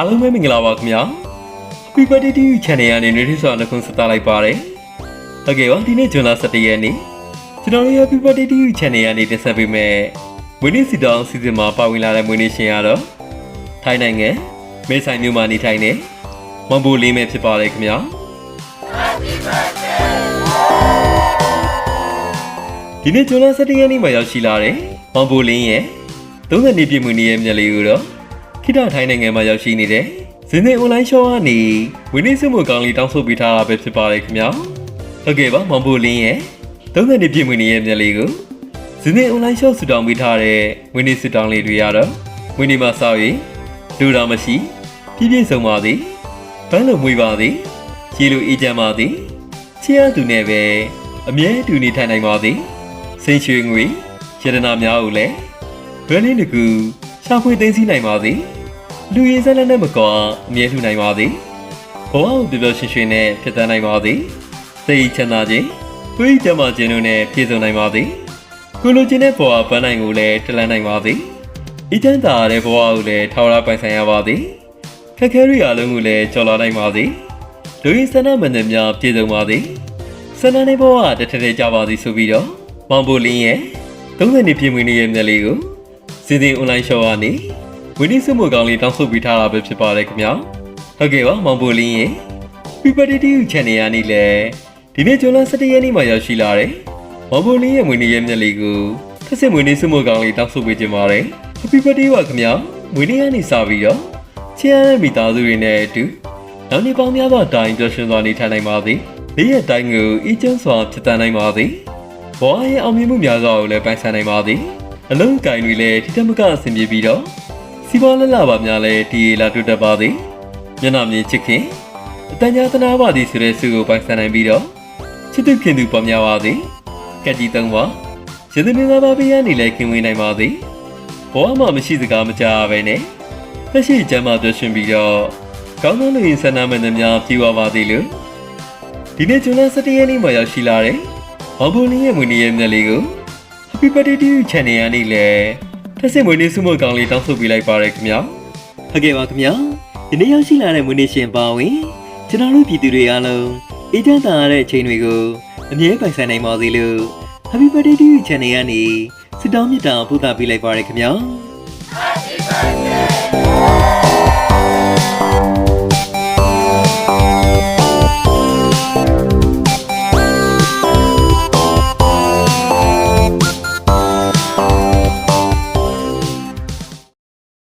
အားလုံးပဲမင်္ဂလာပါခင်ဗျာ Happy Birthday to you channel ကနေနေထွေးစွာနှုတ်ခွန်းဆက်သလိုက်ပါတယ်ဟုတ်ကဲ့ပါဒီနေ့ဇွန်လ17ရက်နေ့ကျွန်တော်တို့ Happy Birthday to you channel ကနေတင်ဆက်ပေးမယ်မွေးနေ့စီတောင်းစီစဉ်မှာပါဝင်လာတဲ့မွေးနေ့ရှင်ရတော့ထိုင်းနိုင်ငံမဲဆိုင်မြို့မှာနေထိုင်နေမွန်ဘူလေးမဲဖြစ်ပါတယ်ခင်ဗျာဒီနေ့ဇွန်လ17ရက်နေ့မှာရောက်ရှိလာတဲ့မွန်ဘူလင်းရဲ့30နှစ်ပြည့်မွေးနေ့ရဲ့မြတ်လေးကိုတော့ ခိတထိုင်းနိုင်ငံမှာရောက်ရှိနေတဲ့ဇင်းနေ online show ကနေဝင်းနေစုမှုကောင်းလေးတောင်းဆိုပေးထားတာပဲဖြစ်ပါတယ်ခင်ဗျာဟုတ်ကဲ့ပါမွန်ဘူလင်းရဲ့30နှစ်ပြည့်မွေးနေ့ရဲ့မြတ်လေးကိုဇင်းနေ online show ဆူတောင်းပေးထားတဲ့ဝင်းနေဆူတောင်းလေးတွေရတော့ဝင်းနေမှာစောက်ရင်လူတော်မရှိပြည့်ပြည့်စုံပါသည်ဘန်းလိုမွေးပါသည်ရေလိုအေးချမ်းပါသည်ချစ်ရသူနဲ့ပဲအမြဲတူနေထိုင်နိုင်ပါသည်စိတ်ရွှေငွေယတနာများကိုလည်းဘယ်နည်းတကူရှာဖွေသိမ်းဆည်းနိုင်ပါသည် လူရည်စက်လက်နဲ့မကွာအမြဲထူနိုင်ပါသည်ဘဝကိုပျော်ပျော်ရွှင်ရွှင်နဲ့ဖြစ်တတ်နိုင်ပါသည်စိတ်ချမ်းသာခြင်းတွေးကြမ်းမာခြင်းတို့နဲ့ပြည့်စုံနိုင်ပါသည်ကိုလိုချင်တဲ့ဘဝပန်းနိုင်ကိုလည်းတလန်းနိုင်ပါသည်အချမ်းသာတဲ့ဘဝကိုလည်းထောက်ရပိုင်ဆိုင်ရပါသည်ခက်ခဲတွေအလုံးကိုလည်းကျော်လာနိုင်ပါသည်လူရည်စက်နဲ့မန္တများပြည့်စုံပါသည်စန္ဒနေဘဝတစ်ထက်တည်းကြပါသည်ဆိုပြီးတော့မောင်ပိုလင်းရဲ့30နှစ်ပြည့်မွေးနေ့ရဲ့မြတ်လေးကိုစီစဉ် online show ကနေ ဝင်းနေစုမှုကောင်းလေးတောင်းဆိုပေးထားတာပဲဖြစ်ပါတယ်ခင်ဗျာဟုတ်ကဲ့ပါမောင်ပိုလင်းရဲ့ People TV Channel ကနေလည်းဒီနေ့ဇွန်လ17ရက်နေ့မှာရောက်ရှိလာတယ်မောင်ပိုလင်းရဲ့မွေးနေ့ရဲ့မြတ်လေးကိုဖက်စစ်မွေးနေ့စုမှုကောင်းလေးတောင်းဆိုပေးခြင်းပါတယ် Happy birthday ပါခင်ဗျာမွေးနေ့ကနေစပြီးတော့ချစ်ရတဲ့မိသားစုတွေနဲ့အတူနောက်နေ့ပေါင်းများစွာတိုင်ပျော်ရွှင်စွာနေထိုင်နိုင်ပါသည်နေ့ရက်တိုင်းကိုအေးချမ်းစွာဖြစ်တန်နိုင်ပါသည်ဘဝရဲ့အောင်မြင်မှုများစွာကိုလည်းပိုင်ဆိုင်နိုင်ပါသည်အလုံးကင်တွေလည်းထိတမကအဆင်ပြေပြီးတော့ စီးပွားလက်လာပါများလည်းဒီလာတွေ့တတ်ပါသည်မျက်နှာမြင်ချစ်ခင်အတန်ကြာသနာပါသည်ဆိုတဲ့ဆုကိုပိုင်ဆိုင်နိုင်ပြီးတော့ချစ်သူခင်သူပေါ်များပါသည်ကက်ကြီးသုံးပါရသနေသာပါပေးရနေလည်းခင်ဝင်နိုင်ပါသည်ဘဝမှာမရှိစကားမကြားရပဲနဲ့သက်ရှိကျမ်းမာပြောရှင်ပြီးတော့ကောင်းသောလူရင်းဆန္ဒမှန်သမျှပြေဝပါသည်လို့ဒီနေ့ဇွန်လ17ရက်နေ့မှာရောက်ရှိလာတဲ့ဘောင်ဘိုလင်းရဲ့မွေးနေ့ရဲ့မြတ်လေးကို Happy Birthday to you channel ရနေလေ ထက်စင်မွေးနေ့စုမကောင်းလေးတောင်းဆိုပေးလိုက်ပါရခင်ဗျာဟုတ်ကဲ့ပါခင်ဗျာဒီနေ့ရောက်ရှိလာတဲ့မွေးနေ့ရှင်ပါဝင်ကျွန်တော်တို့ပြည်သူတွေအားလုံးအေးချမ်းသာရတဲ့အချိန်တွေကိုအမြဲပိုင်ဆိုင်နိုင်ပါစေလို့ Happy Birthday to you channel ရနေဆုတောင်းမေတ္တာပို့သပေးလိုက်ပါရခင်ဗျာ